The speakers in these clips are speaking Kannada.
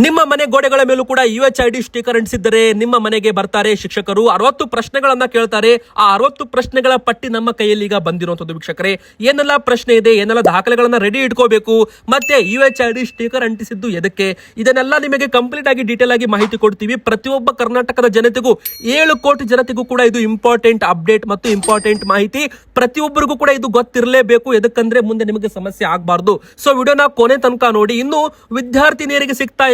ನಿಮ್ಮ ಮನೆ ಗೋಡೆಗಳ ಮೇಲೂ ಕೂಡ U H I D sticker ಅಂಟಿಸಿದ್ದರೆ ನಿಮ್ಮ ಮನೆಗೆ ಬರ್ತಾರೆ ಶಿಕ್ಷಕರು. ಅರವತ್ತು ಪ್ರಶ್ನೆಗಳನ್ನ ಕೇಳ್ತಾರೆ. ಆ ಅರವತ್ತು ಪ್ರಶ್ನೆಗಳ ಪಟ್ಟಿ ನಮ್ಮ ಕೈಯಲ್ಲಿ ಈಗ ಬಂದಿರುವಂತದ್ದು ವೀಕ್ಷಕರೇ. ಏನೆಲ್ಲ ಪ್ರಶ್ನೆ ಇದೆ, ಏನೆಲ್ಲ ದಾಖಲೆಗಳನ್ನ ರೆಡಿ ಇಟ್ಕೋಬೇಕು, ಮತ್ತೆ U H I D sticker ಅಂಟಿಸಿದ್ದು ಎದಕ್ಕೆ? ಇದನ್ನೆಲ್ಲ ನಿಮಗೆ ಕಂಪ್ಲೀಟ್ ಆಗಿ ಡೀಟೇಲ್ ಆಗಿ ಮಾಹಿತಿ ಕೊಡ್ತೀವಿ. ಪ್ರತಿಯೊಬ್ಬ ಕರ್ನಾಟಕದ ಜನತೆಗೂ, ಏಳು ಕೋಟಿ ಜನತೆಗೂ ಕೂಡ ಇದು ಇಂಪಾರ್ಟೆಂಟ್ ಅಪ್ಡೇಟ್ ಮತ್ತು ಇಂಪಾರ್ಟೆಂಟ್ ಮಾಹಿತಿ. ಪ್ರತಿಯೊಬ್ಬರಿಗೂ ಕೂಡ ಇದು ಗೊತ್ತಿರಲೇಬೇಕು. ಎದಕ್ಕಂದ್ರೆ ಮುಂದೆ ನಿಮಗೆ ಸಮಸ್ಯೆ ಆಗಬಾರ್ದು. ಸೊ ವಿಡಿಯೋನ ಕೊನೆ ತನಕ ನೋಡಿ. ಇನ್ನು ವಿದ್ಯಾರ್ಥಿನಿಯರಿಗೆ ಸಿಗ್ತಾ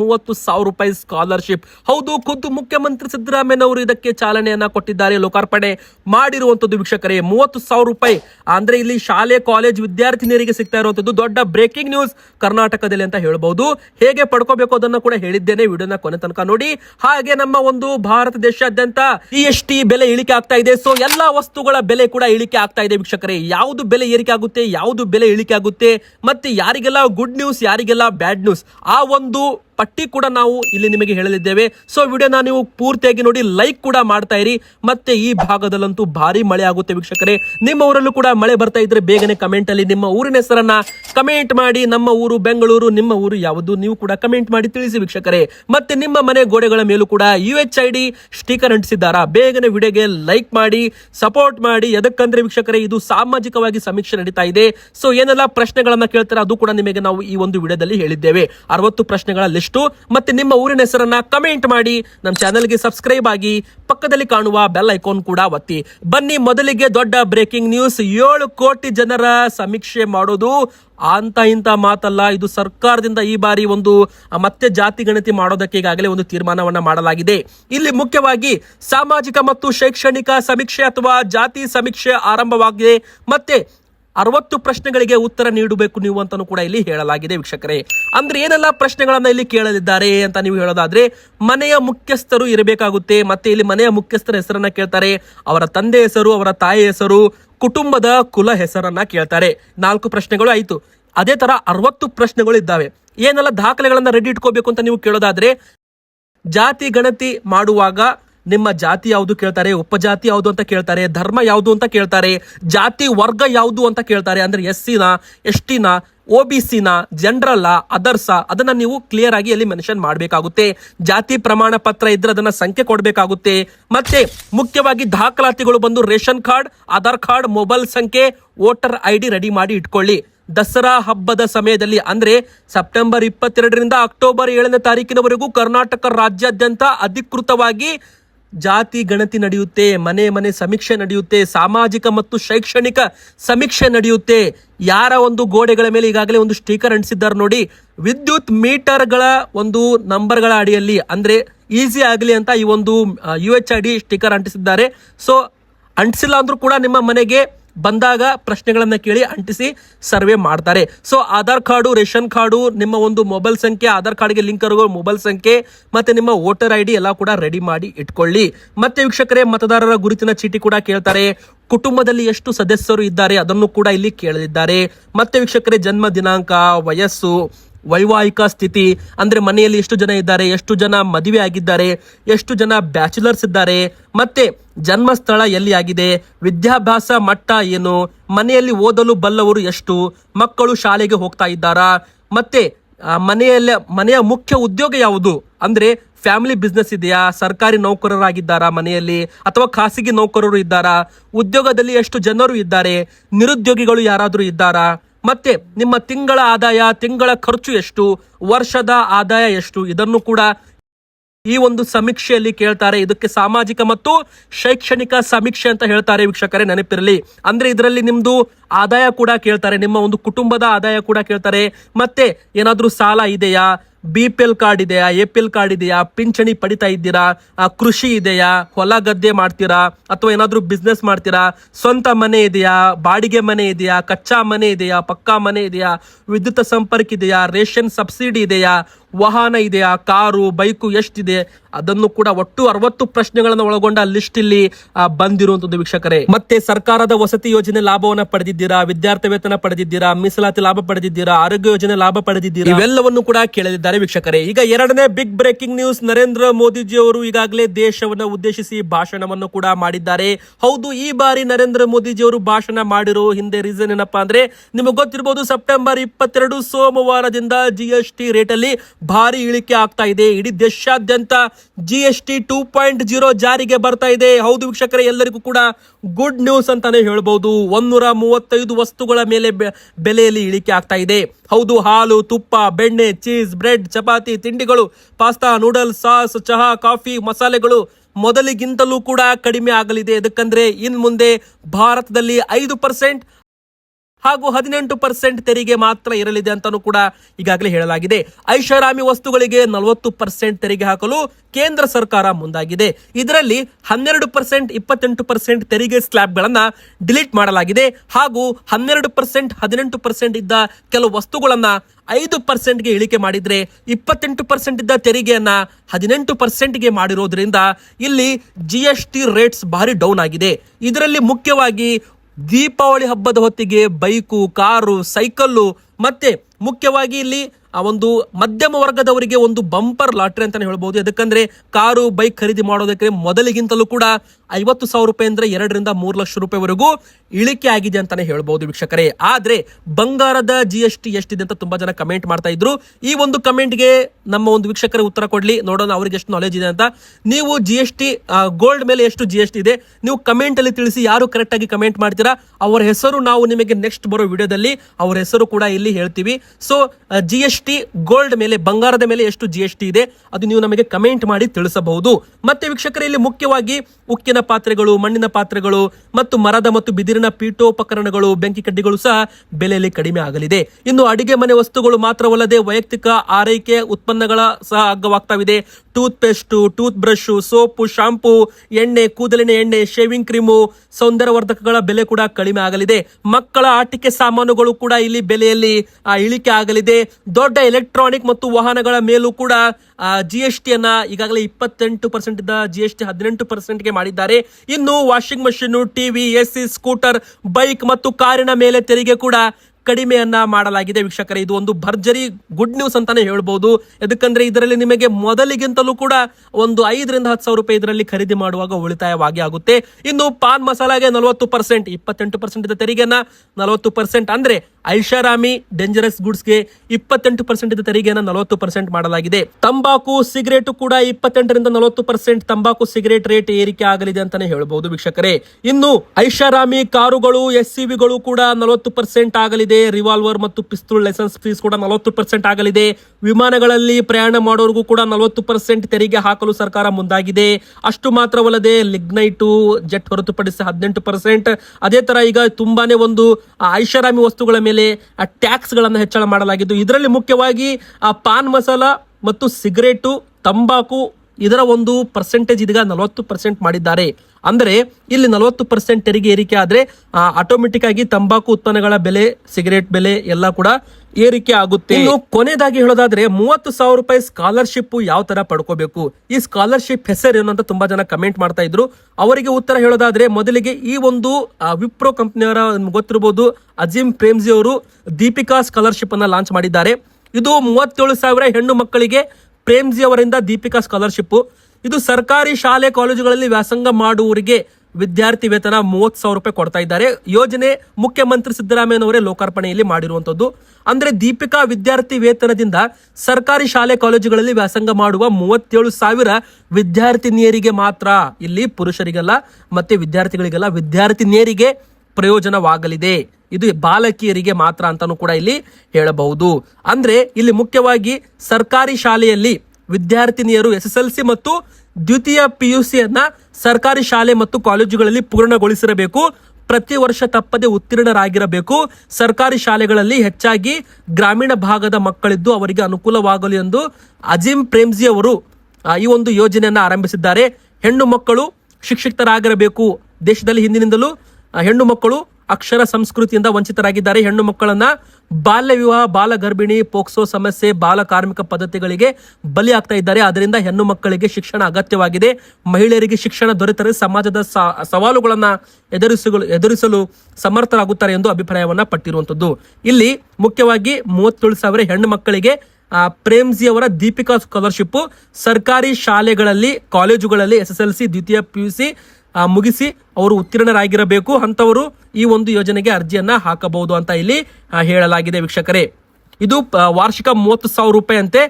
ಮೂವತ್ತು ಸಾವಿರ ರೂಪಾಯಿ ಸ್ಕಾಲರ್ಶಿಪ್ ಹೌದು, ಖುದ್ದು ಮುಖ್ಯಮಂತ್ರಿ ಸಿದ್ದರಾಮಯ್ಯನವರು ಇದಕ್ಕೆ ಚಾಲನೆಯನ್ನ ಕೊಟ್ಟಿದ್ದಾರೆ. ಲೋಕಾರ್ಪಣೆ ಮಾಡಿರುವಂತದ್ದು ವೀಕ್ಷಕರೇ, ಮೂವತ್ತು ಸಾವಿರ ರೂಪಾಯಿ. ಅಂದ್ರೆ ಇಲ್ಲಿ ಶಾಲೆ ಕಾಲೇಜ್ ವಿದ್ಯಾರ್ಥಿನಿಯರಿಗೆ ಸಿಗ್ತಾ ಇರುವಂತದ್ದು ದೊಡ್ಡ ಬ್ರೇಕಿಂಗ್ ನ್ಯೂಸ್ ಕರ್ನಾಟಕದಲ್ಲಿ ಅಂತ ಹೇಳಬಹುದು ಹೇಗೆ ಪಡ್ಕೋಬೇಕು ಅದನ್ನ ಕೂಡ ಹೇಳಿದ್ದೇನೆ ವಿಡಿಯೋನ ಕೊನೆ ತನಕ ನೋಡಿ. ಹಾಗೆ ನಮ್ಮ ಒಂದು ಭಾರತ ದೇಶಾದ್ಯಂತ ಜಿ ಎಸ್ ಟಿ ಬೆಲೆ ಇಳಿಕೆ ಆಗ್ತಾ ಇದೆ. ಸೊ ಎಲ್ಲಾ ವಸ್ತುಗಳ ಬೆಲೆ ಕೂಡ ಇಳಿಕೆ ಆಗ್ತಾ ಇದೆ ವೀಕ್ಷಕರೇ. ಯಾವುದು ಬೆಲೆ ಏರಿಕೆ ಆಗುತ್ತೆ, ಯಾವುದು ಬೆಲೆ ಇಳಿಕೆ ಆಗುತ್ತೆ, ಮತ್ತೆ ಯಾರಿಗೆಲ್ಲ ಗುಡ್ ನ್ಯೂಸ್ ಯಾರಿಗೆಲ್ಲ ಬ್ಯಾಡ್ ನ್ಯೂಸ್ ಆ ಒಂದು So ಪಟ್ಟಿ ಕೂಡ ನಾವು ಇಲ್ಲಿ ನಿಮಗೆ ಹೇಳಲಿದ್ದೇವೆ. ಸೊ ವಿಡಿಯೋನ ನೀವು ಪೂರ್ತಿಯಾಗಿ ನೋಡಿ ಲೈಕ್ ಕೂಡ ಮಾಡ್ತಾ ಇರಿ. ಮತ್ತೆ ಈ ಭಾಗದಲ್ಲಂತೂ ಭಾರಿ ಮಳೆ ಆಗುತ್ತೆ ವೀಕ್ಷಕರೇ. ನಿಮ್ಮ ಊರಲ್ಲೂ ಕೂಡ ಮಳೆ ಬರ್ತಾ ಇದ್ರೆ ಬೇಗನೆ ಕಮೆಂಟ್ ಅಲ್ಲಿ ನಿಮ್ಮ ಊರಿನ ಹೆಸರನ್ನ ಕಮೆಂಟ್ ಮಾಡಿ, ನಮ್ಮ ಊರು ಬೆಂಗಳೂರು, ನಿಮ್ಮ ಊರು ಯಾವುದು ನೀವು ಕೂಡ ಕಮೆಂಟ್ ಮಾಡಿ ತಿಳಿಸಿ ವೀಕ್ಷಕರೇ. ಮತ್ತೆ ನಿಮ್ಮ ಮನೆ ಗೋಡೆಗಳ ಮೇಲೂ ಕೂಡ U H I D sticker ಅಂಟಿಸಿದ್ದಾರಾ? ಬೇಗನೆ ವಿಡಿಯೋಗೆ ಲೈಕ್ ಮಾಡಿ ಸಪೋರ್ಟ್ ಮಾಡಿ. ಎದಕ್ಕಂದ್ರೆ ವೀಕ್ಷಕರೇ, ಇದು ಸಾಮಾಜಿಕವಾಗಿ ಸಮೀಕ್ಷೆ ನಡೀತಾ ಇದೆ. ಸೊ ಏನೆಲ್ಲ ಪ್ರಶ್ನೆಗಳನ್ನ ಕೇಳ್ತಾರೆ, ಅದು ಕೂಡ ನಿಮಗೆ ನಾವು ಈ ಒಂದು ವಿಡಿಯೋದಲ್ಲಿ ಹೇಳಿದ್ದೇವೆ. ಅರವತ್ತು ಪ್ರಶ್ನೆಗಳ ಲಿಸ್ಟು ಮತ್ತೆ ನಿಮ್ಮ ಊರಿನ ಹೆಸರನ್ನ ಕಮೆಂಟ್ ಮಾಡಿ. ನಮ್ಮ ಚಾನೆಲ್ಗೆ ಸಬ್ಸ್ಕ್ರೈಬ್ ಆಗಿ. ಪಕ್ಕದಲ್ಲಿ ಕಾಣುವ ಬೆಲ್ ಐಕಾನ್ ಕೂಡ ಒತ್ತಿ. ಬನ್ನಿ ಮೊದಲಿಗೆ ದೊಡ್ಡ ಬ್ರೇಕಿಂಗ್ ನ್ಯೂಸ್ ಏಳು ಕೋಟಿ ಜನರ ಸಮೀಕ್ಷೆ ಮಾಡೋದು ಅಂತ ಇಂತ ಮಾತಲ್ಲ. ಇದು ಸರ್ಕಾರದಿಂದ ಈ ಬಾರಿ ಒಂದು ಮತ್ತೆ ಜಾತಿ ಗಣತಿ ಮಾಡೋದಕ್ಕೆ ಈಗಾಗಲೇ ಒಂದು ತೀರ್ಮಾನವನ್ನ ಮಾಡಲಾಗಿದೆ. ಇಲ್ಲಿ ಮುಖ್ಯವಾಗಿ ಸಾಮಾಜಿಕ ಮತ್ತು ಶೈಕ್ಷಣಿಕ ಸಮೀಕ್ಷೆ ಅಥವಾ ಜಾತಿ ಸಮೀಕ್ಷೆ ಆರಂಭವಾಗಿದೆ. ಮತ್ತೆ ಅರವತ್ತು ಪ್ರಶ್ನೆಗಳಿಗೆ ಉತ್ತರ ನೀಡಬೇಕು ನೀವು ಅಂತಾನು ಕೂಡ ಇಲ್ಲಿ ಹೇಳಲಾಗಿದೆ ವೀಕ್ಷಕರೇ. ಅಂದ್ರೆ ಏನೆಲ್ಲ ಪ್ರಶ್ನೆಗಳನ್ನ ಇಲ್ಲಿ ಕೇಳಲಿದ್ದಾರೆ ಅಂತ ನೀವು ಹೇಳೋದಾದ್ರೆ, ಮನೆಯ ಮುಖ್ಯಸ್ಥರು ಇರಬೇಕಾಗುತ್ತೆ, ಮತ್ತೆ ಇಲ್ಲಿ ಮನೆಯ ಮುಖ್ಯಸ್ಥರ ಹೆಸರನ್ನ ಕೇಳ್ತಾರೆ, ಅವರ ತಂದೆ ಹೆಸರು, ಅವರ ತಾಯಿ ಹೆಸರು, ಕುಟುಂಬದ ಕುಲ ಹೆಸರನ್ನ ಕೇಳ್ತಾರೆ. ನಾಲ್ಕು ಪ್ರಶ್ನೆಗಳು ಆಯ್ತು. ಅದೇ ತರ ಅರವತ್ತು ಪ್ರಶ್ನೆಗಳು ಇದ್ದಾವೆ. ಏನೆಲ್ಲ ದಾಖಲೆಗಳನ್ನ ರೆಡಿ ಇಟ್ಕೋಬೇಕು ಅಂತ ನೀವು ಕೇಳೋದಾದ್ರೆ, ಜಾತಿ ಗಣತಿ ಮಾಡುವಾಗ ನಿಮ್ಮ ಜಾತಿ ಯಾವುದು ಕೇಳ್ತಾರೆ, ಉಪಜಾತಿ ಯಾವುದು ಅಂತ ಕೇಳ್ತಾರೆ, ಧರ್ಮ ಯಾವುದು ಅಂತ ಕೇಳ್ತಾರೆ, ಜಾತಿ ವರ್ಗ ಯಾವುದು ಅಂತ ಕೇಳ್ತಾರೆ ಅಂದ್ರೆ ಎಸ್ ಸಿನ ಎಸ್ ಟಿನ ಒ ಬಿ ಸಿನ ಜನರಲ್ಲ ಅದರ್ಸ, ಅದನ್ನ ನೀವು ಕ್ಲಿಯರ್ ಆಗಿ ಅಲ್ಲಿ ಮೆನ್ಷನ್ ಮಾಡಬೇಕಾಗುತ್ತೆ. ಜಾತಿ ಪ್ರಮಾಣ ಪತ್ರ ಇದ್ರೆ ಅದನ್ನ ಸಂಖ್ಯೆ ಕೊಡಬೇಕಾಗುತ್ತೆ. ಮತ್ತೆ ಮುಖ್ಯವಾಗಿ ದಾಖಲಾತಿಗಳು ಬಂದು ration card, Aadhaar card, mobile ಸಂಖ್ಯೆ, ವೋಟರ್ ಐ ಡಿ ರೆಡಿ ಮಾಡಿ ಇಟ್ಕೊಳ್ಳಿ. ದಸರಾ ಹಬ್ಬದ ಸಮಯದಲ್ಲಿ ಅಂದ್ರೆ ಸೆಪ್ಟೆಂಬರ್ ಇಪ್ಪತ್ತೆರಡರಿಂದ ಅಕ್ಟೋಬರ್ ಏಳನೇ ತಾರೀಕಿನವರೆಗೂ ಕರ್ನಾಟಕ ರಾಜ್ಯಾದ್ಯಂತ ಅಧಿಕೃತವಾಗಿ ಜಾತಿ ಗಣತಿ ನಡೆಯುತ್ತೆ, ಮನೆ ಮನೆ ಸಮೀಕ್ಷೆ ನಡೆಯುತ್ತೆ, ಸಾಮಾಜಿಕ ಮತ್ತು ಶೈಕ್ಷಣಿಕ ಸಮೀಕ್ಷೆ ನಡೆಯುತ್ತೆ. ಯಾರ ಒಂದು ಗೋಡೆಗಳ ಮೇಲೆ ಈಗಾಗಲೇ ಒಂದು ಸ್ಟಿಕರ್ ಅಂಟಿಸಿದ್ದಾರೆ ನೋಡಿ, ವಿದ್ಯುತ್ ಮೀಟರ್ಗಳ ಒಂದು ನಂಬರ್ಗಳ ಅಡಿಯಲ್ಲಿ, ಅಂದ್ರೆ ಈಸಿ ಆಗಲಿ ಅಂತ ಈ ಒಂದು U H I D sticker ಅಂಟಿಸಿದ್ದಾರೆ. ಸೊ ಅಂಟಿಸಿಲ್ಲ ಅಂದ್ರೂ ಕೂಡ ನಿಮ್ಮ ಮನೆಗೆ ಬಂದಾಗ ಪ್ರಶ್ನೆಗಳನ್ನು ಕೇಳಿ ಅಂಟಿಸಿ ಸರ್ವೆ ಮಾಡ್ತಾರೆ. So Aadhaar card, ration card, ನಿಮ್ಮ ಒಂದು ಮೊಬೈಲ್ ಸಂಖ್ಯೆ, ಆಧಾರ್ ಕಾರ್ಡ್ಗೆ ಲಿಂಕ್ ಇರುವ ಮೊಬೈಲ್ ಸಂಖ್ಯೆ, ಮತ್ತೆ ನಿಮ್ಮ ವೋಟರ್ ಐ ಡಿ ಎಲ್ಲ ಕೂಡ ರೆಡಿ ಮಾಡಿ ಇಟ್ಕೊಳ್ಳಿ. ಮತ್ತೆ ವೀಕ್ಷಕರೇ, ಮತದಾರರ ಗುರುತಿನ ಚೀಟಿ ಕೂಡ ಕೇಳ್ತಾರೆ. ಕುಟುಂಬದಲ್ಲಿ ಎಷ್ಟು ಸದಸ್ಯರು ಇದ್ದಾರೆ ಅದನ್ನು ಕೂಡ ಇಲ್ಲಿ ಕೇಳಲಿದ್ದಾರೆ. ಮತ್ತೆ ವೀಕ್ಷಕರೇ, ಜನ್ಮ ದಿನಾಂಕ, ವಯಸ್ಸು ವೈವಾಹಿಕ ಸ್ಥಿತಿ. ಅಂದ್ರೆ ಮನೆಯಲ್ಲಿ ಎಷ್ಟು ಜನ ಇದ್ದಾರೆ, ಎಷ್ಟು ಜನ ಮದುವೆ ಆಗಿದ್ದಾರೆ, ಎಷ್ಟು ಜನ ಬ್ಯಾಚುಲರ್ಸ್ ಇದ್ದಾರೆ, ಮತ್ತೆ ಜನ್ಮಸ್ಥಳ ಎಲ್ಲಿ ಆಗಿದೆ, ವಿದ್ಯಾಭ್ಯಾಸ ಮಟ್ಟ ಏನು, ಮನೆಯಲ್ಲಿ ಓದಲು ಬಲ್ಲವರು ಎಷ್ಟು, ಮಕ್ಕಳು ಶಾಲೆಗೆ ಹೋಗ್ತಾ ಇದ್ದಾರಾ, ಮತ್ತೆ ಮನೆಯಲ್ಲೇ, ಮನೆಯ ಮುಖ್ಯ ಉದ್ಯೋಗ ಯಾವುದು? ಅಂದ್ರೆ ಫ್ಯಾಮಿಲಿ ಬಿಸ್ನೆಸ್ ಇದೆಯಾ, ಸರ್ಕಾರಿ ನೌಕರರಾಗಿದ್ದಾರಾ ಮನೆಯಲ್ಲಿ, ಅಥವಾ ಖಾಸಗಿ ನೌಕರರು ಇದ್ದಾರಾ, ಉದ್ಯೋಗದಲ್ಲಿ ಎಷ್ಟು ಜನರು ಇದ್ದಾರೆ, ನಿರುದ್ಯೋಗಿಗಳು ಯಾರಾದರೂ ಇದ್ದಾರಾ? ಮತ್ತೆ ನಿಮ್ಮ ತಿಂಗಳ ಆದಾಯ, ತಿಂಗಳ ಖರ್ಚು ಎಷ್ಟು, ವರ್ಷದ ಆದಾಯ ಎಷ್ಟು? ಇದನ್ನು ಕೂಡ ಈ ಒಂದು ಸಮೀಕ್ಷೆಯಲ್ಲಿ ಕೇಳ್ತಾರೆ. ಇದಕ್ಕೆ ಸಾಮಾಜಿಕ ಮತ್ತು ಶೈಕ್ಷಣಿಕ ಸಮೀಕ್ಷೆ ಅಂತ ಹೇಳ್ತಾರೆ ವೀಕ್ಷಕರೇ, ನೆನಪಿರಲಿ. ಅಂದ್ರೆ ಇದರಲ್ಲಿ ನಿಮ್ದು ಆದಾಯ ಕೂಡ ಕೇಳ್ತಾರೆ, ನಿಮ್ಮ ಒಂದು ಕುಟುಂಬದ ಆದಾಯ ಕೂಡ ಕೇಳ್ತಾರೆ. ಮತ್ತೆ ಏನಾದರೂ ಸಾಲ ಇದೆಯಾ? ಬಿ ಪಿ ಎಲ್ ಕಾರ್ಡ್ ಇದೆಯಾ? ಎ ಪಿ ಎಲ್ ಕಾರ್ಡ್ ಇದೆಯಾ? ಪಿಂಚಣಿ ಪಡಿತಾ ಇದ್ದೀರಾ? ಆ, ಕೃಷಿ ಇದೆಯಾ? ಹೊಲ ಗದ್ದೆ ಮಾಡ್ತೀರಾ? ಅಥವಾ ಏನಾದರೂ ಬಿಸ್ನೆಸ್ ಮಾಡ್ತೀರಾ? ಸ್ವಂತ ಮನೆ ಇದೆಯಾ? ಬಾಡಿಗೆ ಮನೆ ಇದೆಯಾ? ಕಚ್ಚಾ ಮನೆ ಇದೆಯಾ? ಪಕ್ಕಾ ಮನೆ ಇದೆಯಾ? ವಿದ್ಯುತ್ ಸಂಪರ್ಕ ಇದೆಯಾ? ರೇಷನ್ ಸಬ್ಸಿಡಿ ಇದೆಯಾ? ವಾಹನ ಇದೆಯಾ? ಕಾರು, ಬೈಕು ಎಷ್ಟಿದೆ? ಅದನ್ನು ಕೂಡ ಒಟ್ಟು ಅರವತ್ತು ಪ್ರಶ್ನೆಗಳನ್ನು ಒಳಗೊಂಡ ಲಿಸ್ಟ್ ಇಲ್ಲಿ ಬಂದಿರುವಂತದ್ದು ವೀಕ್ಷಕರೇ. ಮತ್ತೆ ಸರ್ಕಾರದ ವಸತಿ ಯೋಜನೆ ಲಾಭವನ್ನ ಪಡೆದಿದ್ದೀರಾ? ವಿದ್ಯಾರ್ಥಿ ವೇತನ ಪಡೆದಿದ್ದೀರಾ? ಮೀಸಲಾತಿ ಲಾಭ ಪಡೆದಿದ್ದೀರಾ? ಆರೋಗ್ಯ ಯೋಜನೆ ಲಾಭ ಪಡೆದಿದ್ದೀರಾ? ಇವೆಲ್ಲವನ್ನು ಕೂಡ ಕೇಳಲಿದ್ದಾರೆ ವೀಕ್ಷಕರೇ. ಈಗ ಎರಡನೇ big breaking news, Narendra Modiji ಅವರು ಈಗಾಗಲೇ ದೇಶವನ್ನ ಉದ್ದೇಶಿಸಿ ಭಾಷಣವನ್ನು ಕೂಡ ಮಾಡಿದ್ದಾರೆ. ಹೌದು, ಈ ಬಾರಿ ನರೇಂದ್ರ ಮೋದಿಜಿ ಅವರು ಭಾಷಣ ಮಾಡಿರೋ ಹಿಂದೆ ರೀಸನ್ ಏನಪ್ಪಾ ಅಂದ್ರೆ, ನಿಮಗೆ ಗೊತ್ತಿರಬಹುದು ಸೆಪ್ಟೆಂಬರ್ ಇಪ್ಪತ್ತೆರಡು ಸೋಮವಾರದಿಂದ ಜಿ ಎಸ್ ಟಿ ರೇಟ್ ಅಲ್ಲಿ ಭಾರಿ ಇಳಿಕೆ ಆಗ್ತಾ ಇದೆ. ಇಡೀ ದೇಶಾದ್ಯಂತ G S T two point zero ಜಾರಿಗೆ ಬರ್ತಾ ಇದೆ. ಹೌದು ವೀಕ್ಷಕರೇ, ಎಲ್ಲರಿಗೂ ಕೂಡ ಗುಡ್ ನ್ಯೂಸ್ ಅಂತಾನೆ ಹೇಳ್ಬಹುದು ಒಂದೂರ ಮೂವತ್ತೈದು ವಸ್ತುಗಳ ಮೇಲೆ ಬೆಲೆಯಲ್ಲಿ ಇಳಿಕೆ ಆಗ್ತಾ ಇದೆ. ಹೌದು, ಹಾಲು, ತುಪ್ಪ, ಬೆಣ್ಣೆ ಚೀಸ್ ಬ್ರೆಡ್ ಚಪಾತಿ, ತಿಂಡಿಗಳು, ಪಾಸ್ತಾ ನೂಡಲ್ಸ್ ಸಾಸ್, ಚಹಾ, ಕಾಫಿ, ಮಸಾಲೆಗಳು ಮೊದಲಿಗಿಂತಲೂ ಕೂಡ ಕಡಿಮೆ ಆಗಲಿದೆ. ಅದಕ್ಕಂದ್ರೆ ಇನ್ ಮುಂದೆ ಭಾರತದಲ್ಲಿ ಐದು ಪರ್ಸೆಂಟ್ ಹಾಗೂ ಹದಿನೆಂಟು ಪರ್ಸೆಂಟ್ ತೆರಿಗೆ ಮಾತ್ರ ಇರಲಿದೆ ಅಂತಾನೂ ಕೂಡ ಈಗಾಗಲೇ ಹೇಳಲಾಗಿದೆ. ಐಷಾರಾಮಿ ವಸ್ತುಗಳಿಗೆ ನಲವತ್ತು ಪರ್ಸೆಂಟ್ ತೆರಿಗೆ ಹಾಕಲು ಕೇಂದ್ರ ಸರ್ಕಾರ ಮುಂದಾಗಿದೆ. ಇದರಲ್ಲಿ ಹನ್ನೆರಡು ಪರ್ಸೆಂಟ್ ಇಪ್ಪತ್ತೆಂಟು ಪರ್ಸೆಂಟ್ ತೆರಿಗೆ ಸ್ಲ್ಯಾಬ್ಗಳನ್ನ ಡಿಲೀಟ್ ಮಾಡಲಾಗಿದೆ ಹಾಗೂ ಹನ್ನೆರಡು ಪರ್ಸೆಂಟ್ ಹದಿನೆಂಟು ಪರ್ಸೆಂಟ್ ಇದ್ದ ಕೆಲವು ವಸ್ತುಗಳನ್ನ ಐದು ಪರ್ಸೆಂಟ್ಗೆ ಇಳಿಕೆ ಮಾಡಿದ್ರೆ ಇಪ್ಪತ್ತೆಂಟು ಪರ್ಸೆಂಟ್ ಇದ್ದ ತೆರಿಗೆಯನ್ನ ಹದಿನೆಂಟು ಪರ್ಸೆಂಟ್ಗೆ ಮಾಡಿರೋದ್ರಿಂದ ಇಲ್ಲಿ ಜಿ ಎಸ್ ಟಿ ರೇಟ್ಸ್ ಭಾರಿ ಡೌನ್ ಆಗಿದೆ. ಇದರಲ್ಲಿ ಮುಖ್ಯವಾಗಿ ದೀಪಾವಳಿ ಹಬ್ಬದ ಹೊತ್ತಿಗೆ ಬೈಕು ಕಾರು ಸೈಕಲ್ಲು ಮತ್ತೆ ಮುಖ್ಯವಾಗಿ ಇಲ್ಲಿ ಆ ಒಂದು ಮಧ್ಯಮ ವರ್ಗದವರಿಗೆ ಒಂದು ಬಂಪರ್ ಲಾಟ್ರಿ ಅಂತಾನೆ ಹೇಳ್ಬೋದು. ಯಾಕಂದ್ರೆ ಕಾರು, ಬೈಕ್ ಖರೀದಿ ಮಾಡೋದಕ್ಕೆ ಮೊದಲಿಗಿಂತಲೂ ಕೂಡ ಐವತ್ತು ಸಾವಿರ ರೂಪಾಯಿ ಅಂದ್ರೆ ಎರಡರಿಂದ ಮೂರು ಲಕ್ಷ ರೂಪಾಯಿವರೆಗೂ ಇಳಿಕೆ ಆಗಿದೆ ಅಂತಾನೆ ಹೇಳ್ಬೋದು ವೀಕ್ಷಕರೇ. ಆದ್ರೆ ಬಂಗಾರದ ಜಿ ಎಸ್ ಟಿ ಎಷ್ಟಿದೆ ಅಂತ ತುಂಬಾ ಜನ ಕಮೆಂಟ್ ಮಾಡ್ತಾ ಇದ್ರು. ಈ ಒಂದು ಕಮೆಂಟ್ಗೆ ನಮ್ಮ ಒಂದು ವೀಕ್ಷಕರ ಉತ್ತರ ಕೊಡ್ಲಿ. ನೋಡೋಣ ಅವ್ರಿಗೆ ಎಷ್ಟು ನಾಲೆಜ್ ಇದೆ ಅಂತ. ನೀವು ಜಿ ಎಸ್ ಟಿ ಗೋಲ್ಡ್ ಮೇಲೆ ಎಷ್ಟು ಜಿ ಎಸ್ ಟಿ ಇದೆ? ನೀವು ಕಮೆಂಟ್ ಅಲ್ಲಿ ತಿಳಿಸಿ ಯಾರು ಕರೆಕ್ಟ್ ಆಗಿ ಕಮೆಂಟ್ ಮಾಡ್ತೀರಾ? ಅವರ ಹೆಸರು ನಾವು ನಿಮಗೆ ನೆಕ್ಸ್ಟ್ ಬರೋ ವಿಡಿಯೋದಲ್ಲಿ ಅವರ ಹೆಸರು ಕೂಡ ಇಲ್ಲಿ ಹೇಳ್ತೀವಿ. So G S T gold ಮೇಲೆ, ಬಂಗಾರದ ಮೇಲೆ ಎಷ್ಟು ಜಿ ಎಸ್ ಟಿ ಇದೆ, ಅದು ನೀವು ನಮಗೆ ಕಮೆಂಟ್ ಮಾಡಿ ತಿಳಿಸಬಹುದು. ಮತ್ತೆ ವೀಕ್ಷಕರೇ, ಇಲ್ಲಿ ಮುಖ್ಯವಾಗಿ ಉಕ್ಕಿನ ಪಾತ್ರೆಗಳು, ಮಣ್ಣಿನ ಪಾತ್ರೆಗಳು ಮತ್ತು ಮರದ ಮತ್ತು ಬಿದಿರಿನ ಪೀಠೋಪಕರಣಗಳು, ಬೆಂಕಿ ಕಡ್ಡಿಗಳು ಸಹ ಬೆಲೆಯಲ್ಲಿ ಕಡಿಮೆ ಆಗಲಿದೆ. ಇನ್ನು ಅಡಿಗೆ ಮನೆ ವಸ್ತುಗಳು ಮಾತ್ರವಲ್ಲದೆ ವೈಯಕ್ತಿಕ ಆರೈಕೆ ಉತ್ಪನ್ನಗಳ ಸಹ ಅಗ್ಗವಾಗ್ತಾವಿದೆ. Toothpaste toothbrush soap, shampoo, ಎಣ್ಣೆ, ಕೂದಲಿನ ಎಣ್ಣೆ, ಶೇವಿಂಗ್ ಕ್ರೀಮು, ಸೌಂದರ್ಯವರ್ಧಕಗಳ ಬೆಲೆ ಕೂಡ ಕಡಿಮೆ ಆಗಲಿದೆ. ಮಕ್ಕಳ ಆಟಿಕೆ ಸಾಮಾನುಗಳು ಕೂಡ ಇಲ್ಲಿ ಬೆಲೆಯಲ್ಲಿ ಇಳಿಕೆ ಆಗಲಿದೆ. ದೊಡ್ಡ ಎಲೆಕ್ಟ್ರಾನಿಕ್ ಮತ್ತು ವಾಹನಗಳ ಮೇಲೂ ಕೂಡ ಜಿ ಎಸ್ ಟಿಯನ್ನ ಈಗಾಗಲೇ ಇಪ್ಪತ್ತೆಂಟು ಪರ್ಸೆಂಟ್ ಇದ್ದ ಜಿ ಎಸ್ ಟಿ ಹದಿನೆಂಟು ಪರ್ಸೆಂಟ್ಗೆ ಮಾಡಿದ್ದಾರೆ. ಇನ್ನು washing machine TV AC scooter bike ಮತ್ತು ಕಾರಿನ ಮೇಲೆ ತೆರಿಗೆ ಕೂಡ ಕಡಿಮೆಯನ್ನ ಮಾಡಲಾಗಿದೆ. ವೀಕ್ಷಕರೇ, ಇದು ಒಂದು ಭರ್ಜರಿ ಗುಡ್ ನ್ಯೂಸ್ ಅಂತಾನೆ ಹೇಳ್ಬೋದು. ಯಾಕಂದ್ರೆ ಇದರಲ್ಲಿ ನಿಮಗೆ ಮೊದಲಿಗಿಂತಲೂ ಕೂಡ ಒಂದು ಐದರಿಂದ ಹತ್ತು ಸಾವಿರ ರೂಪಾಯಿ ಇದರಲ್ಲಿ ಖರೀದಿ ಮಾಡುವಾಗ ಉಳಿತಾಯವಾಗಿ ಆಗುತ್ತೆ. ಇನ್ನು ಪಾನ್ ಮಸಾಲಾಗೆ ನಲವತ್ತು ಪರ್ಸೆಂಟ್ ಇಪ್ಪತ್ತೆಂಟು ಪರ್ಸೆಂಟ್ ತೆರಿಗೆಯನ್ನ ನಲವತ್ತು ಪರ್ಸೆಂಟ್ ಅಂದ್ರೆ ಐಷಾರಾಮಿ ಡೇಂಜರಸ್ ಗುಡ್ಸ್ಗೆ ಇಪ್ಪತ್ತೆಂಟು ಪರ್ಸೆಂಟ್ ಇದ್ದ ತೆರಿಗೆಯನ್ನ ನಲವತ್ತು ಪರ್ಸೆಂಟ್ ಮಾಡಲಾಗಿದೆ. ತಂಬಾಕು, ಸಿಗರೇಟ್ ಕೂಡ ಇಪ್ಪತ್ತೆಂಟರಿಂದ ನಲವತ್ತು ಪರ್ಸೆಂಟ್ ತಂಬಾಕು, ಸಿಗರೇಟ್ ರೇಟ್ ಏರಿಕೆ ಆಗಲಿದೆ ಅಂತಾನೆ ಹೇಳಬಹುದು ವೀಕ್ಷಕರೇ. ಇನ್ನು ಐಷಾರಾಮಿ ಕಾರುಗಳು ಎಸ್ಗಳು ಕೂಡ ನಲವತ್ತು ಪರ್ಸೆಂಟ್ ಆಗಲಿದೆ. ರಿವಾಲ್ವರ್ ಮತ್ತು ಪಿಸ್ತೂಲ್ ಲೈಸೆನ್ಸ್ ಫೀಸ್ ಕೂಡ ನಲವತ್ತು ಪರ್ಸೆಂಟ್ ಆಗಲಿದೆ. ವಿಮಾನಗಳಲ್ಲಿ ಪ್ರಯಾಣ ಮಾಡೋರ್ಗೂ ಕೂಡ ನಲವತ್ತು ಪರ್ಸೆಂಟ್ ತೆರಿಗೆ ಹಾಕಲು ಸರ್ಕಾರ ಮುಂದಾಗಿದೆ. ಅಷ್ಟು ಮಾತ್ರವಲ್ಲದೆ ಲಿಗ್ನೈಟು, ಜೆಟ್ ಹೊರತುಪಡಿಸಿ ಹದಿನೆಂಟು ಪರ್ಸೆಂಟ್ ಅದೇ ತರ ಈಗ ತುಂಬಾನೇ ಒಂದು ಐಷಾರಾಮಿ ವಸ್ತುಗಳ ಟ್ಯಾಕ್ಸ್ಗಳನ್ನು ಹೆಚ್ಚಳ ಮಾಡಲಾಗಿದ್ದು, ಇದರಲ್ಲಿ ಮುಖ್ಯವಾಗಿ ಆ ಪಾನ್ ಮಸಾಲ ಮತ್ತು ಸಿಗರೇಟು, ತಂಬಾಕು ಇದರ ಒಂದು ಪರ್ಸೆಂಟೇಜ್ ಇದೀಗ ನಲವತ್ತು ಪರ್ಸೆಂಟ್ ಮಾಡಿದ್ದಾರೆ. ಅಂದ್ರೆ ಇಲ್ಲಿ ನಲವತ್ತು ಪರ್ಸೆಂಟ್ ತೆರಿಗೆ ಏರಿಕೆ ಆದ್ರೆ ಆಟೋಮೆಟಿಕ್ ಆಗಿ ತಂಬಾಕು ಉತ್ಪನ್ನಗಳ ಬೆಲೆ ಸಿಗರೇಟ್ ಬೆಲೆ ಎಲ್ಲ ಕೂಡ ಏರಿಕೆ ಆಗುತ್ತೆ. ಇನ್ನು ಕೊನೆಯದಾಗಿ ಹೇಳೋದಾದ್ರೆ, ಮೂವತ್ತು ಸಾವಿರ ರೂಪಾಯಿ ಸ್ಕಾಲರ್ಶಿಪ್ ಯಾವ ತರ ಪಡ್ಕೋಬೇಕು? ಈ ಸ್ಕಾಲರ್ಶಿಪ್ ಹೆಸರೇನು ಅಂತ ತುಂಬಾ ಜನ ಕಮೆಂಟ್ ಮಾಡ್ತಾ ಇದ್ರು. ಅವರಿಗೆ ಉತ್ತರ ಹೇಳೋದಾದ್ರೆ, ಮೊದಲಿಗೆ ಈ ಒಂದು ವಿಪ್ರೋ ಕಂಪ್ನಿಯವರ ಗೊತ್ತಿರಬಹುದು ಅಜೀಂ ಪ್ರೇಮ್ಜಿ ಅವರು ದೀಪಿಕಾ ಸ್ಕಾಲರ್ಶಿಪ್ ಅನ್ನ ಲಾಂಚ್ ಮಾಡಿದ್ದಾರೆ. ಇದು ಮೂವತ್ತೇಳು ಸಾವಿರ ಹೆಣ್ಣು ಮಕ್ಕಳಿಗೆ ಪ್ರೇಮ್ಜಿ ಅವರಿಂದ ದೀಪಿಕಾ ಸ್ಕಾಲರ್ಶಿಪ್ ಇದು ಸರ್ಕಾರಿ ಶಾಲೆ ಕಾಲೇಜುಗಳಲ್ಲಿ ವ್ಯಾಸಂಗ ಮಾಡುವವರಿಗೆ ವಿದ್ಯಾರ್ಥಿ ವೇತನ ಮೂವತ್ತು ಸಾವಿರ ರೂಪಾಯಿ ಕೊಡ್ತಾ ಇದ್ದಾರೆ. ಯೋಜನೆ ಮುಖ್ಯಮಂತ್ರಿ ಸಿದ್ದರಾಮಯ್ಯನವರೇ ಲೋಕಾರ್ಪಣೆಯಲ್ಲಿ ಮಾಡಿರುವಂತದ್ದು. ಅಂದ್ರೆ ದೀಪಿಕಾ ವಿದ್ಯಾರ್ಥಿ ವೇತನದಿಂದ ಸರ್ಕಾರಿ ಶಾಲೆ ಕಾಲೇಜುಗಳಲ್ಲಿ ವ್ಯಾಸಂಗ ಮಾಡುವ ಮೂವತ್ತೇಳು ಸಾವಿರ ವಿದ್ಯಾರ್ಥಿನಿಯರಿಗೆ ಮಾತ್ರ. ಇಲ್ಲಿ ಪುರುಷರಿಗೆಲ್ಲ ಮತ್ತೆ ವಿದ್ಯಾರ್ಥಿಗಳಿಗೆಲ್ಲ, ವಿದ್ಯಾರ್ಥಿನಿಯರಿಗೆ ಪ್ರಯೋಜನವಾಗಲಿದೆ. ಇದು ಬಾಲಕಿಯರಿಗೆ ಮಾತ್ರ ಅಂತಾನೂ ಕೂಡ ಇಲ್ಲಿ ಹೇಳಬಹುದು. ಅಂದ್ರೆ ಇಲ್ಲಿ ಮುಖ್ಯವಾಗಿ ಸರ್ಕಾರಿ ಶಾಲೆಯಲ್ಲಿ ವಿದ್ಯಾರ್ಥಿನಿಯರು ಎಸ್ ಎಸ್ ಎಲ್ ಸಿ ಮತ್ತು ದ್ವಿತೀಯ ಪಿ ಯು ಸಿಯನ್ನು ಸರ್ಕಾರಿ ಶಾಲೆ ಮತ್ತು ಕಾಲೇಜುಗಳಲ್ಲಿ ಪೂರ್ಣಗೊಳಿಸಿರಬೇಕು. ಪ್ರತಿ ವರ್ಷ ತಪ್ಪದೆ ಉತ್ತೀರ್ಣರಾಗಿರಬೇಕು. ಸರ್ಕಾರಿ ಶಾಲೆಗಳಲ್ಲಿ ಹೆಚ್ಚಾಗಿ ಗ್ರಾಮೀಣ ಭಾಗದ ಮಕ್ಕಳಿದ್ದು ಅವರಿಗೆ ಅನುಕೂಲವಾಗಲಿ ಎಂದು ಅಜಿಮ್ ಪ್ರೇಮ್ಜಿ ಅವರು ಈ ಒಂದು ಯೋಜನೆಯನ್ನು ಆರಂಭಿಸಿದ್ದಾರೆ. ಹೆಣ್ಣು ಮಕ್ಕಳು ಶಿಕ್ಷಿತರಾಗಿರಬೇಕು ದೇಶದಲ್ಲಿ ಹಿಂದಿನಿಂದಲೂ. ಹೆಣ್ಣು ಮಕ್ಕಳು ಅಕ್ಷರ ಸಂಸ್ಕೃತಿಯಿಂದ ವಂಚಿತರಾಗಿದ್ದಾರೆ. ಹೆಣ್ಣು ಮಕ್ಕಳನ್ನ ಬಾಲ್ಯ ವಿವಾಹ, ಬಾಲ ಗರ್ಭಿಣಿ, ಪೋಕ್ಸೋ ಸಮಸ್ಯೆ, ಬಾಲ ಕಾರ್ಮಿಕ ಪದ್ಧತಿಗಳಿಗೆ ಬಲಿ ಆಗ್ತಾ ಇದ್ದಾರೆ. ಅದರಿಂದ ಹೆಣ್ಣು ಮಕ್ಕಳಿಗೆ ಶಿಕ್ಷಣ ಅಗತ್ಯವಾಗಿದೆ. ಮಹಿಳೆಯರಿಗೆ ಶಿಕ್ಷಣ ದೊರೆತರೆ ಸಮಾಜದ ಸವಾಲುಗಳನ್ನು ಎದುರಿಸಲು ಎದುರಿಸಲು ಸಮರ್ಥರಾಗುತ್ತಾರೆ ಎಂದು ಅಭಿಪ್ರಾಯವನ್ನ ಪಟ್ಟಿರುವಂತದ್ದು. ಇಲ್ಲಿ ಮುಖ್ಯವಾಗಿ ಮೂವತ್ತೇಳು ಸಾವಿರ ಹೆಣ್ಣು ಮಕ್ಕಳಿಗೆ ಪ್ರೇಮ್ಜಿ ಅವರ ದೀಪಿಕಾ ಸ್ಕಾಲರ್ಶಿಪ್ ಸರ್ಕಾರಿ ಶಾಲೆಗಳಲ್ಲಿ, ಕಾಲೇಜುಗಳಲ್ಲಿ ಎಸ್ ಎಸ್ ಎಲ್ ಸಿ ದ್ವಿತೀಯ ಪಿ ಯು ಸಿ ಮುಗಿಸಿ ಅವರು ಉತ್ತೀರ್ಣರಾಗಿರಬೇಕು. ಅಂತವರು ಈ ಒಂದು ಯೋಜನೆಗೆ ಅರ್ಜಿಯನ್ನ ಹಾಕಬಹುದು ಅಂತ ಇಲ್ಲಿ ಹೇಳಲಾಗಿದೆ ವೀಕ್ಷಕರೇ. ಇದು ವಾರ್ಷಿಕ ಮೂವತ್ತು ಸಾವಿರ ರೂಪಾಯಿ ಅಂತೆ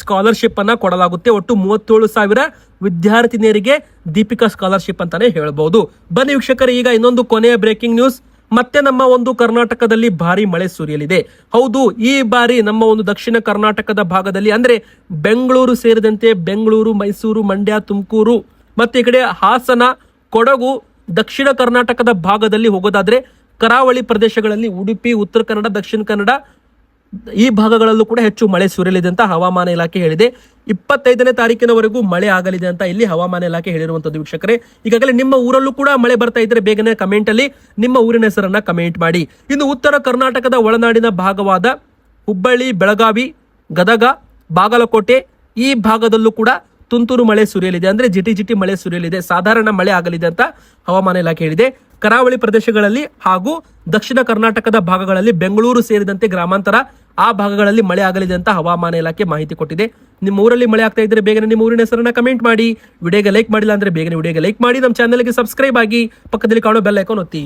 ಸ್ಕಾಲರ್ಶಿಪ್ ಅನ್ನ ಕೊಡಲಾಗುತ್ತೆ. ಒಟ್ಟು ಮೂವತ್ತೇಳು ಸಾವಿರ ವಿದ್ಯಾರ್ಥಿನಿಯರಿಗೆ ದೀಪಿಕಾ ಸ್ಕಾಲರ್ಶಿಪ್ ಅಂತಾನೆ ಹೇಳಬಹುದು ಬನ್ನಿ ವೀಕ್ಷಕರೇ, ಈಗ ಇನ್ನೊಂದು ಕೊನೆಯ ಬ್ರೇಕಿಂಗ್ ನ್ಯೂಸ್ ಮತ್ತೆ ನಮ್ಮ ಒಂದು ಕರ್ನಾಟಕದಲ್ಲಿ ಭಾರಿ ಮಳೆ ಸುರಿಯಲಿದೆ. ಹೌದು, ಈ ಬಾರಿ ನಮ್ಮ ಒಂದು ದಕ್ಷಿಣ ಕರ್ನಾಟಕದ ಭಾಗದಲ್ಲಿ, ಅಂದ್ರೆ ಬೆಂಗಳೂರು ಸೇರಿದಂತೆ ಬೆಂಗಳೂರು, ಮೈಸೂರು, ಮಂಡ್ಯ, ತುಮಕೂರು, ಮತ್ತೆ ಈ ಕಡೆ ಹಾಸನ ಕೊಡಗು, ದಕ್ಷಿಣ ಕರ್ನಾಟಕದ ಭಾಗದಲ್ಲಿ ಹೋಗೋದಾದ್ರೆ ಕರಾವಳಿ ಪ್ರದೇಶಗಳಲ್ಲಿ ಉಡುಪಿ, ಉತ್ತರ ಕನ್ನಡ, ದಕ್ಷಿಣ ಕನ್ನಡ ಈ ಭಾಗಗಳಲ್ಲೂ ಕೂಡ ಹೆಚ್ಚು ಮಳೆ ಸುರಿಯಲಿದೆ ಅಂತ ಹವಾಮಾನ ಇಲಾಖೆ ಹೇಳಿದೆ. ಇಪ್ಪತ್ತೈದನೇ ತಾರೀಕಿನವರೆಗೂ ಮಳೆ ಆಗಲಿದೆ ಅಂತ ಇಲ್ಲಿ ಹವಾಮಾನ ಇಲಾಖೆ ಹೇಳಿರುವಂತದ್ದು ವೀಕ್ಷಕರೇ. ಈಗಾಗಲೇ ನಿಮ್ಮ ಊರಲ್ಲೂ ಕೂಡ ಮಳೆ ಬರ್ತಾ ಇದ್ರೆ ಬೇಗನೆ ಕಮೆಂಟ್ ಅಲ್ಲಿ ನಿಮ್ಮ ಊರಿನ ಹೆಸರನ್ನ ಕಮೆಂಟ್ ಮಾಡಿ. ಇನ್ನು ಉತ್ತರ ಕರ್ನಾಟಕದ ಒಳನಾಡಿನ ಭಾಗವಾದ ಹುಬ್ಬಳ್ಳಿ, ಬೆಳಗಾವಿ, ಗದಗ, ಬಾಗಲಕೋಟೆ ಈ ಭಾಗದಲ್ಲೂ ಕೂಡ ತುಂತುರು ಮಳೆ ಸುರಿಯಲಿದೆ ಅಂದರೆ ಜಿಟಿ ಜಿಟಿ ಮಳೆ ಸುರಿಯಲಿದೆ, ಸಾಧಾರಣ ಮಳೆ ಆಗಲಿದೆ ಅಂತ ಹವಾಮಾನ ಇಲಾಖೆ ಹೇಳಿದೆ. ಕರಾವಳಿ ಪ್ರದೇಶಗಳಲ್ಲಿ ಹಾಗೂ ದಕ್ಷಿಣ ಕರ್ನಾಟಕದ ಭಾಗಗಳಲ್ಲಿ ಬೆಂಗಳೂರು ಸೇರಿದಂತೆ ಗ್ರಾಮಾಂತರ ಆ ಭಾಗಗಳಲ್ಲಿ ಮಳೆ ಆಗಲಿದೆ ಅಂತ ಹವಾಮಾನ ಇಲಾಖೆ ಮಾಹಿತಿ ಕೊಟ್ಟಿದೆ. ನಿಮ್ಮ ಊರಲ್ಲಿ ಮಳೆ ಆಗ್ತಾ ಇದ್ರೆ ಬೇಗನೆ ನಿಮ್ಮ ಊರಿನ ಹೆಸರನ್ನ ಕಮೆಂಟ್ ಮಾಡಿ. ವಿಡಿಯೋಗೆ ಲೈಕ್ ಮಾಡಿಲ್ಲ ಅಂದ್ರೆ ಬೇಗನೆ ವಿಡಿಯೋಗೆ ಲೈಕ್ ಮಾಡಿ. ನಮ್ಮ ಚಾನಲ್ಗೆ ಸಬ್ಸ್ಕ್ರೈಬ್ ಆಗಿ ಪಕ್ಕದಲ್ಲಿ ಕಾಣೋ ಬೆಲ್ ಐಕಾನ್ ಒತ್ತಿ.